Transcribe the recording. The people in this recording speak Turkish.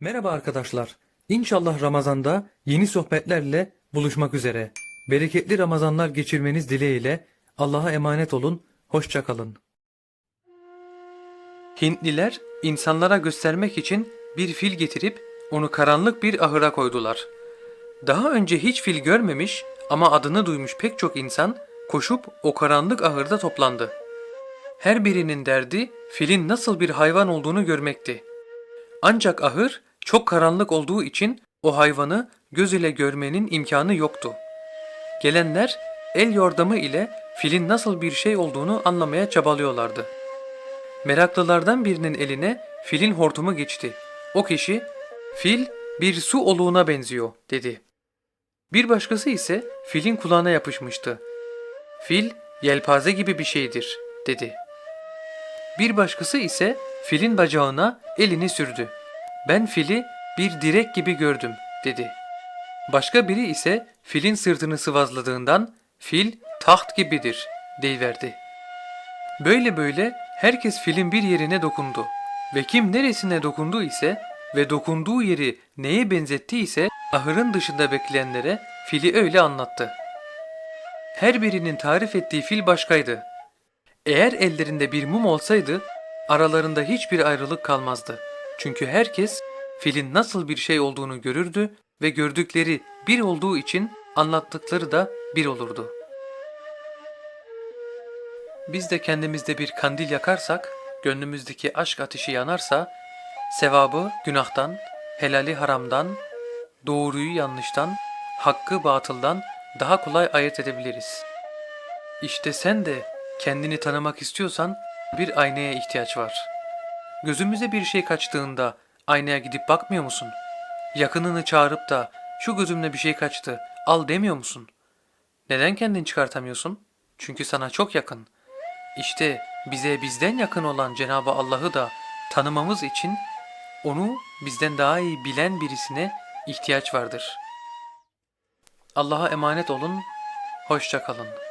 Merhaba arkadaşlar. İnşallah Ramazan'da yeni sohbetlerle buluşmak üzere. Bereketli Ramazanlar geçirmeniz dileğiyle Allah'a emanet olun. Hoşça kalın. Hintliler insanlara göstermek için bir fil getirip onu karanlık bir ahıra koydular. Daha önce hiç fil görmemiş ama adını duymuş pek çok insan koşup o karanlık ahırda toplandı. Her birinin derdi filin nasıl bir hayvan olduğunu görmekti. Ancak ahır çok karanlık olduğu için o hayvanı göz ile görmenin imkanı yoktu. Gelenler el yordamı ile filin nasıl bir şey olduğunu anlamaya çabalıyorlardı. Meraklılardan birinin eline filin hortumu geçti. O kişi, fil bir su oluğuna benziyor dedi. Bir başkası ise filin kulağına yapışmıştı. Fil yelpaze gibi bir şeydir dedi. Bir başkası ise filin bacağına elini sürdü. Ben fili bir direk gibi gördüm dedi. Başka biri ise filin sırtını sıvazladığından fil taht gibidir deyiverdi. Böyle böyle herkes filin bir yerine dokundu ve kim neresine dokundu ise ve dokunduğu yeri neye benzetti ise ahırın dışında bekleyenlere fili öyle anlattı. Her birinin tarif ettiği fil başkaydı. Eğer ellerinde bir mum olsaydı aralarında hiçbir ayrılık kalmazdı. Çünkü herkes filin nasıl bir şey olduğunu görürdü ve gördükleri bir olduğu için anlattıkları da bir olurdu. Biz de kendimizde bir kandil yakarsak, gönlümüzdeki aşk ateşi yanarsa, sevabı günahtan, helali haramdan, doğruyu yanlıştan, hakkı batıldan daha kolay ayırt edebiliriz. İşte sen de kendini tanımak istiyorsan bir aynaya ihtiyaç var. Gözümüze bir şey kaçtığında aynaya gidip bakmıyor musun? Yakınını çağırıp da şu gözümle bir şey kaçtı al demiyor musun? Neden kendini çıkartamıyorsun? Çünkü sana çok yakın. İşte bize bizden yakın olan Cenab-ı Allah'ı da tanımamız için onu bizden daha iyi bilen birisine ihtiyaç vardır. Allah'a emanet olun, hoşça kalın.